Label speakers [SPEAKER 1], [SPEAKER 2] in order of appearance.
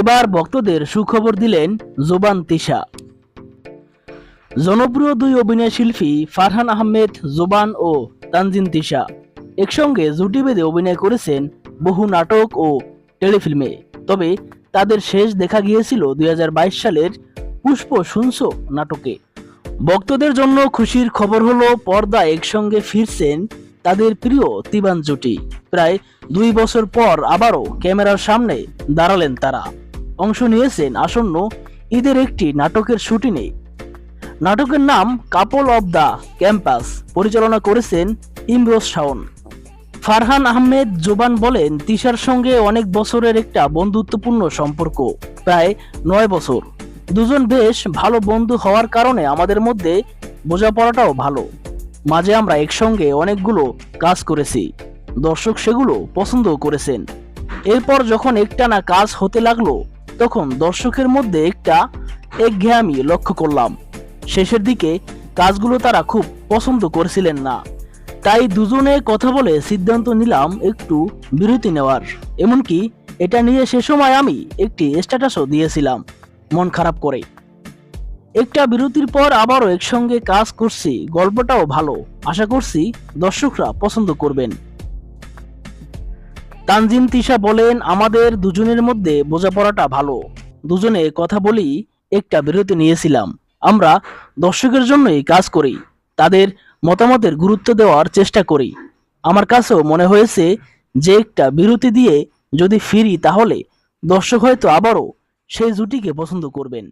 [SPEAKER 1] এবার ভক্তদের সুখবর দিলেন জোবান তিশা। জনপ্রিয় দুই অভিনয় শিল্পী ফারহান আহমেদ, জোবান ও তানজিন তিশা একসঙ্গে জুটি বেঁধে অভিনয় করেছেন বহু নাটক ও টেলিফিল্মে। তবে তাদের শেষ দেখা গিয়েছিল দুই হাজার বাইশ সালের পুষ্প শুনছ নাটকে। ভক্তদের জন্য খুশির খবর হলো পর্দা একসঙ্গে ফিরছেন তাদের প্রিয় তিবান জুটি। প্রায় দুই বছর পর আবারও ক্যামেরার সামনে দাঁড়ালেন তারা। অংশ নিয়েছেন আসন্ন ঈদের একটি নাটকের শুটিংয়ে নাটকের নাম কাপল অব দ্য ক্যাম্পাস, পরিচালনা করেছেন ইমরোজ শাওন। ফারহান আহমেদ জোবান বলেন, তিশার সঙ্গে অনেক বছরের একটা বন্ধুত্বপূর্ণ সম্পর্ক, প্রায় নয় বছর। দুজন বেশ ভালো বন্ধু হওয়ার কারণে আমাদের মধ্যে বোঝাপড়াটাও ভালো। মাঝে আমরা একসঙ্গে অনেকগুলো কাজ করেছি। দর্শক সেগুলো পছন্দও করেছেন। এরপর যখন একটানা কাজ হতে লাগল তখন দর্শকের মধ্যে একটা একঘেয়ামি লক্ষ্য করলাম। শেষের দিকে কাজগুলো তারা খুব পছন্দ করেছিলেন না। তাই দুজনে কথা বলে সিদ্ধান্ত নিলাম একটু বিরতি নেওয়ার। এমনকি এটা নিয়ে সে সময় আমি একটি স্ট্যাটাসও দিয়েছিলাম, মন খারাপ করে। একটা বিরতির পর আবারও একসঙ্গে কাজ করছি, গল্পটাও ভালো। আশা করছি দর্শকরা পছন্দ করবেন। তানজিম তিশা বলেন, আমাদের দুজনের মধ্যে বোঝাপড়াটা ভালো। দুজনে কথা বলি একটা বিরতি নিয়েছিলাম। আমরা দর্শকের জন্যই কাজ করি, তাদের মতামতের গুরুত্ব দেওয়ার চেষ্টা করি। আমার কাছেও মনে হয়েছে যে একটা বিরতি দিয়ে যদি ফিরি তাহলে দর্শক হয়তো আবারও সেই জুটিকে পছন্দ করবেন।